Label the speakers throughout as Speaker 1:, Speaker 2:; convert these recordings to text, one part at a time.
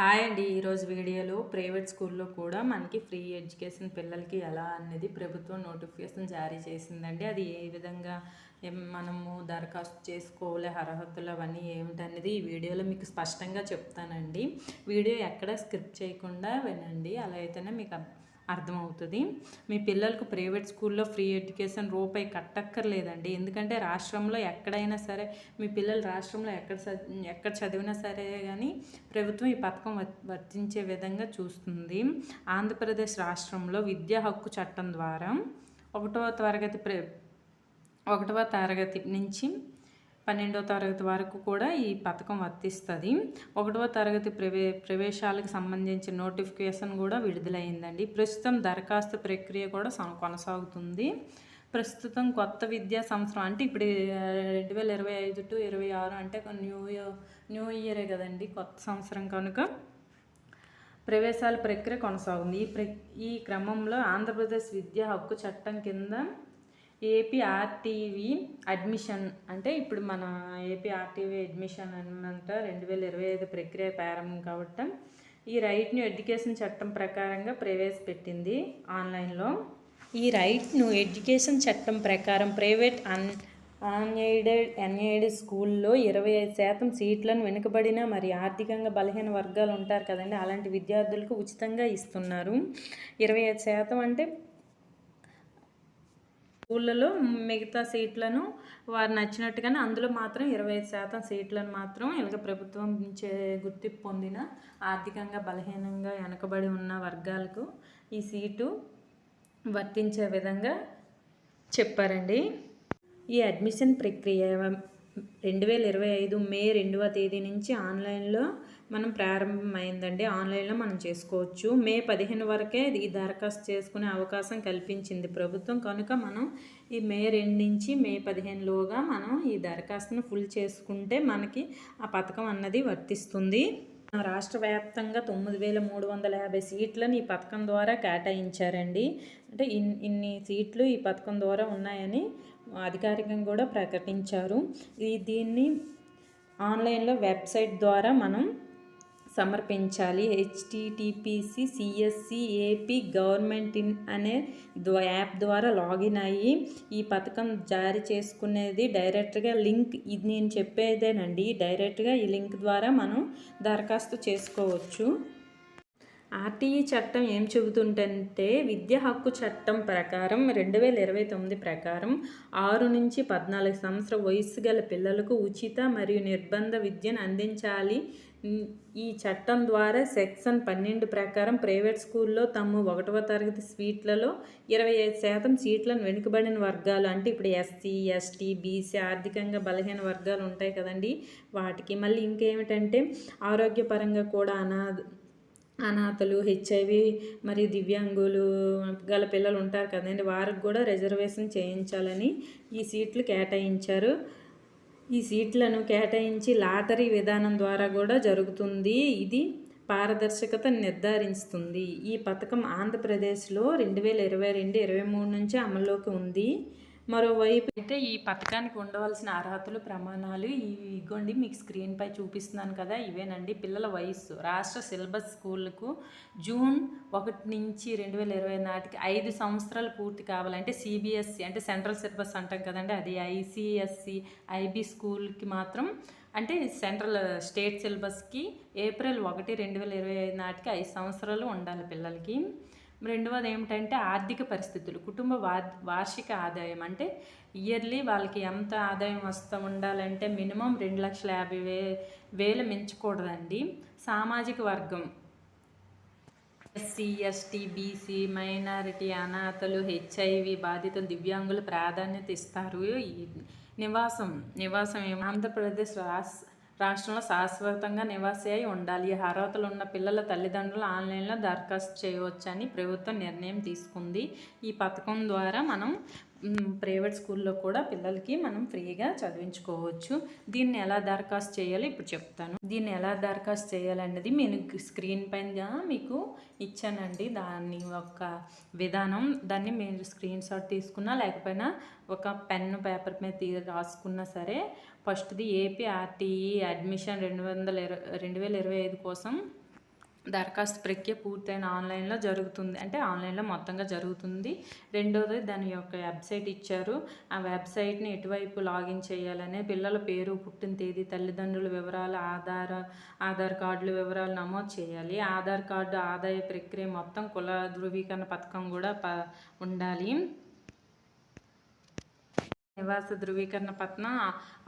Speaker 1: Hi అండి. ఈరోజు వీడియోలో ప్రైవేట్ స్కూల్లో కూడా మనకి ఫ్రీ ఎడ్యుకేషన్ పిల్లలకి ఎలా అనేది ప్రభుత్వం నోటిఫికేషన్ జారీ చేసిందండి. అది ఏ విధంగా మనము దరఖాస్తు చేసుకోవాలి అర్హతలు అవన్నీ ఏమిటనేది ఈ వీడియోలో మీకు స్పష్టంగా చెప్తానండి. వీడియో ఎక్కడ స్క్రిప్ట్ చేయకుండా వినండి. అలా అయితేనే మీకు అర్థమవుతుంది. మీ పిల్లలకు ప్రైవేట్ స్కూల్లో ఫ్రీ ఎడ్యుకేషన్ రూపాయి కట్టక్కర్లేదండి. ఎందుకంటే రాష్ట్రంలో ఎక్కడైనా సరే మీ పిల్లలు రాష్ట్రంలో ఎక్కడ చ- ఎక్కడ చదివినా సరే కానీ ప్రభుత్వం ఈ పథకం వ- వర్తించే విధంగా చూస్తుంది. ఆంధ్రప్రదేశ్ రాష్ట్రంలో విద్యా హక్కు చట్టం ద్వారా ఒకటవ తరగతి ప్ర ఒకటవ తరగతి నుంచి పన్నెండవ తరగతి వరకు కూడా ఈ పథకం వర్తిస్తుంది. ఒకటవ తరగతి ప్రవే ప్రవేశాలకు సంబంధించిన నోటిఫికేషన్ కూడా విడుదలైందండి. ప్రస్తుతం దరఖాస్తు ప్రక్రియ కూడా కొనసాగుతుంది. ప్రస్తుతం కొత్త విద్యా సంవత్సరం అంటే ఇప్పుడు రెండు వేల ఇరవై ఐదు టు ఇరవై ఆరు అంటే ఒక న్యూ ఇయర్ న్యూ ఇయరే కదండి కొత్త సంవత్సరం కనుక. ప్రవేశాల ప్రక్రియ కొనసాగుంది ఈ ప్ర ఈ క్రమంలో ఆంధ్రప్రదేశ్ విద్యా హక్కు చట్టం కింద ఏపీఆర్టీవీ అడ్మిషన్. అంటే ఇప్పుడు మన ఏపీఆర్టీవీ అడ్మిషన్ అనమాట రెండు వేల ఇరవై ఐదు ప్రక్రియ ప్రారంభం కావటం ఈ రైట్ను ఎడ్యుకేషన్ చట్టం ప్రకారంగా ప్రవేశపెట్టింది ఆన్లైన్లో. ఈ రైట్ను ఎడ్యుకేషన్ చట్టం ప్రకారం ప్రైవేట్ అన్ అన్ఎయిడెడ్ అన్ఎయిడెడ్ స్కూల్లో ఇరవై ఐదు శాతం సీట్లను వెనుకబడిన మరి ఆర్థికంగా బలహీన వర్గాలు ఉంటారు కదండి అలాంటి విద్యార్థులకు ఉచితంగా ఇస్తున్నారు. ఇరవై ఐదు శాతం అంటే స్కూళ్ళలో మిగతా సీట్లను వారు నచ్చినట్టుగానే అందులో మాత్రం ఇరవై ఐదు శాతం సీట్లను మాత్రం ఇలాగ ప్రభుత్వం చే గుర్తింపు పొందిన ఆర్థికంగా బలహీనంగా వెనకబడి ఉన్న వర్గాలకు ఈ సీటు వర్తించే విధంగా చెప్పారండి. ఈ అడ్మిషన్ ప్రక్రియ రెండు వేల ఇరవై ఐదు మే రెండవ తేదీ నుంచి ఆన్లైన్లో మనం ప్రారంభమైందండి. ఆన్లైన్లో మనం చేసుకోవచ్చు. మే పదిహేను వరకే ఈ దరఖాస్తు చేసుకునే అవకాశం కల్పించింది ప్రభుత్వం. కనుక మనం ఈ మే రెండు నుంచి మే పదిహేనులోగా మనం ఈ దరఖాస్తును ఫుల్ చేసుకుంటే మనకి ఆ పథకం అన్నది వర్తిస్తుంది. రాష్ట్ర వ్యాప్తంగా తొమ్మిది వేల మూడు వందల యాభై సీట్లను ఈ పథకం ద్వారా కేటాయించారండి. అంటే ఇన్ ఇన్ని సీట్లు ఈ పథకం ద్వారా ఉన్నాయని అధికారికంగా కూడా ప్రకటించారు. ఈ దీన్ని ఆన్లైన్లో వెబ్సైట్ ద్వారా మనం సమర్పించాలి. H T T P C CSC AP government in అనే యాప్ ద్వారా లాగిన్ అయ్యి ఈ పథకం జారీ చేసుకునేది డైరెక్ట్గా లింక్ ఇది నేను చెప్పేదేనండి. డైరెక్ట్గా ఈ లింక్ ద్వారా మనం దరఖాస్తు చేసుకోవచ్చు. ఆర్టీఈ చట్టం ఏం చెబుతుందంటే విద్యా హక్కు చట్టం ప్రకారం రెండు వేల ఇరవై తొమ్మిది ప్రకారం ఆరు నుంచి పద్నాలుగు సంవత్సర వయస్సు గల పిల్లలకు ఉచిత మరియు నిర్బంధ విద్యను అందించాలి. ఈ చట్టం ద్వారా సెక్షన్ పన్నెండు ప్రకారం ప్రైవేట్ స్కూల్లో తమ ఒకటవ తరగతి సీట్లలో ఇరవై ఐదు శాతం సీట్లను వెనుకబడిన వర్గాలు అంటే ఇప్పుడు ఎస్సీ ఎస్టీ బీసీ ఆర్థికంగా బలహీన వర్గాలు ఉంటాయి కదండి. వాటికి మళ్ళీ ఇంకేమిటంటే ఆరోగ్యపరంగా కూడా అనాథ అనాథలు హెచ్ఐవి మరియు దివ్యాంగులు గల పిల్లలు ఉంటారు కదండి. వారికి కూడా రిజర్వేషన్ చేయించాలని ఈ సీట్లు కేటాయించారు. ఈ సీట్లను కేటాయించి లాటరీ విధానం ద్వారా కూడా జరుగుతుంది. ఇది పారదర్శకత నిర్ధారిస్తుంది. ఈ పథకం ఆంధ్రప్రదేశ్లో రెండు వేల ఇరవై రెండు ఇరవై మూడు నుంచి అమల్లోకి ఉంది. మరోవైపు అయితే ఈ పథకానికి ఉండవలసిన అర్హతలు ప్రమాణాలు ఇవి ఇగోండి మీకు స్క్రీన్పై చూపిస్తున్నాను కదా ఇవేనండి. పిల్లల వయస్సు. రాష్ట్ర సిలబస్ స్కూళ్ళకు జూన్ ఒకటి నుంచి రెండు వేల ఇరవై నాటికి ఐదు సంవత్సరాలు పూర్తి కావాలంటే సిబిఎస్సి అంటే సెంట్రల్ సిలబస్ అంటాం కదండి అది ఐసిఎస్సి ఐబీ స్కూల్కి మాత్రం అంటే సెంట్రల్ స్టేట్ సిలబస్కి ఏప్రిల్ ఒకటి రెండు వేల ఇరవై ఐదు నాటికి ఐదు సంవత్సరాలు ఉండాలి పిల్లలకి. రెండవది ఏమిటంటే ఆర్థిక పరిస్థితులు. కుటుంబ వార్ వార్షిక ఆదాయం అంటే ఇయర్లీ వాళ్ళకి ఎంత ఆదాయం వస్తూ ఉండాలంటే మినిమం రెండు లక్షల యాభై వే వేలు మించకూడదండి. సామాజిక వర్గం. ఎస్సీ ఎస్టీ బీసీ మైనారిటీ అనాథలు హెచ్ఐవి బాధితులు దివ్యాంగులు ప్రాధాన్యత ఇస్తారు. ఈ నివాసం నివాసం ఆంధ్రప్రదేశ్ రాష్ట్ర రాష్ట్రంలో శాశ్వతంగా నివాసి అయి ఉండాలి. అర్హతలు ఉన్న పిల్లల తల్లిదండ్రులు ఆన్లైన్లో దరఖాస్తు చేయవచ్చని ప్రభుత్వం నిర్ణయం తీసుకుంది. ఈ పథకం ద్వారా మనం ప్రైవేట్ స్కూల్లో కూడా పిల్లలకి మనం ఫ్రీగా చదివించుకోవచ్చు. దీన్ని ఎలా దరఖాస్తు చేయాలో ఇప్పుడు చెప్తాను. దీన్ని ఎలా దరఖాస్తు చేయాలన్నది నేను స్క్రీన్ పైన మీకు ఇచ్చానండి. దాని యొక్క విధానం దాన్ని మీరు స్క్రీన్ షాట్ తీసుకున్నా లేకపోయినా ఒక పెన్ పేపర్ మీద తీ రాసుకున్నా సరే ఫస్ట్ది ఏపీ ఆర్టీఈ అడ్మిషన్ రెండు వందల ఇరవై రెండు వేల ఇరవై ఐదు కోసం దరఖాస్తు ప్రక్రియ పూర్తయిన ఆన్లైన్లో జరుగుతుంది. అంటే ఆన్లైన్లో మొత్తంగా జరుగుతుంది. రెండోది దాని యొక్క వెబ్సైట్ ఇచ్చారు. ఆ వెబ్సైట్ని ఎటువైపు లాగిన్ చేయాలనే పిల్లల పేరు పుట్టిన తేదీ తల్లిదండ్రుల వివరాలు ఆధార్ ఆధార్ కార్డుల వివరాలు నమోదు చేయాలి. ఆధార్ కార్డు ఆదాయ ప్రక్రియ మొత్తం కుల ధృవీకరణ పథకం కూడా ప ఉండాలి. నివాస ధృవీకరణ పత్రం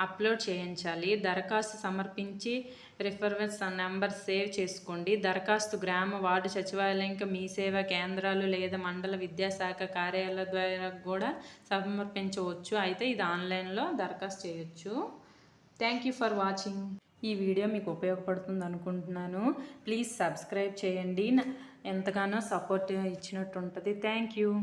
Speaker 1: అప్లోడ్ చేయించాలి. దరఖాస్తు సమర్పించి రిఫరెన్స్ నెంబర్ సేవ్ చేసుకోండి. దరఖాస్తు గ్రామ వార్డు సచివాలయం మీ సేవా కేంద్రాలు లేదా మండల విద్యాశాఖ కార్యాలయ ద్వారా కూడా సమర్పించవచ్చు. అయితే ఇది ఆన్లైన్లో దరఖాస్తు చేయొచ్చు. థ్యాంక్ యూ ఫర్ వాచింగ్ ఈ వీడియో మీకు ఉపయోగపడుతుంది అనుకుంటున్నాను. ప్లీజ్ సబ్స్క్రైబ్ చేయండి. ఎంతగానో సపోర్ట్ ఇచ్చినట్టు ఉంటుంది. Thank you